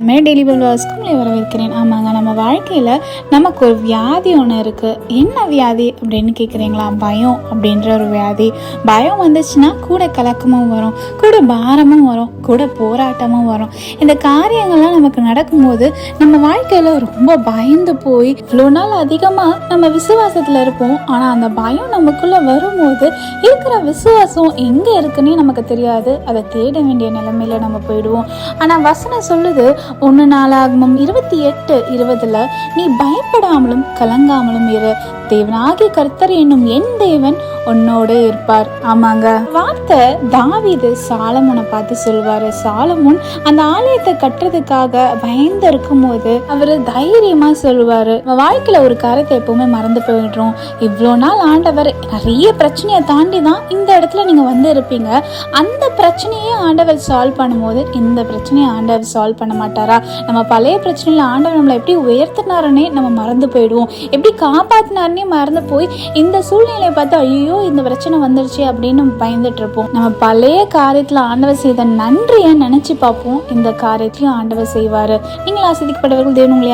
மே daily பல்வாஸ்க்கு உங்களை வரவேற்கிறேன். ஆமாங்க நம்ம வாழ்க்கையில் நமக்கு ஒரு வியாதி ஒன்று இருக்குது என்ன வியாதி அப்படின்னு கேட்குறீங்களா பயம் அப்படின்ற ஒரு வியாதி. பயம் வந்துச்சுன்னா கூட கலக்கமும் வரும் கூட பாரமும் வரும் கூட போராட்டமும் வரும். இந்த காரியங்கள்லாம் நமக்கு நடக்கும்போது நம்ம வாழ்க்கையில் ரொம்ப பயந்து போய் இவ்வளோ நாள் அதிகமாக நம்ம விசுவாசத்தில் இருப்போம். ஆனால் அந்த பயம் நமக்குள்ளே வரும்போது இருக்கிற விசுவாசம் எங்கே இருக்குன்னே நமக்கு தெரியாது. அதை தேட வேண்டிய நிலைமையில நம்ம போயிடுவோம். ஆனால் வசனம் சொல்லுது ஒன்று நாளாகமும் இருபத்தி எட்டு இருபதுல நீ பயப்படாமலும் கலங்காமலும் இரு. தேவனாகிய கர்த்தர் என்னும் என் தேவன் உன்னோடு இருப்பார். ஆமாங்க. வார்த்தை தாவீது சாலமோனை பார்த்து சொல்வாரு. சாலமோன் அந்த ஆலயத்தை கட்டுறதுக்காக பயந்து இருக்கும்போது அவர் தைரியமா சொல்லுவாரு வாழ்க்கையில ஒரு காரியத்தை எப்பவுமே மறந்து போயிடுறோம். இவ்வளோ நாள் ஆண்டவர் நிறைய பிரச்சனையை தாண்டி தான் இந்த இடத்துல நீங்க வந்து இருப்பீங்க. அந்த பிரச்சனையே ஆண்டவர் சால்வ் பண்ணும்போது இந்த பிரச்சனையை ஆண்டவர் சால்வ் பண்ண மாட்டாரா? நம்ம பழைய பிரச்சனையில ஆண்டவர் நம்மளை எப்படி உயர்த்தினாருன்னே நம்ம மறந்து போயிடுவோம். எப்படி காப்பாத்தினாருன்னே மறந்து போய் இந்த சூழ்நிலையை பார்த்து ஐயோ இந்த பிரச்சனை வந்துருச்சு அப்படின்னு நம்ம பயந்துட்டு இருப்போம். நம்ம பழைய காரியத்துல ஆண்டவர் செய்த நன்றியை நினைச்சு பார்ப்போம். இந்த காரியத்தையும் ஆண்டவர் செய்வாரு. நீங்கள் ஆசிரிக்கப்பட்டவர்கள் தேவன் உங்களை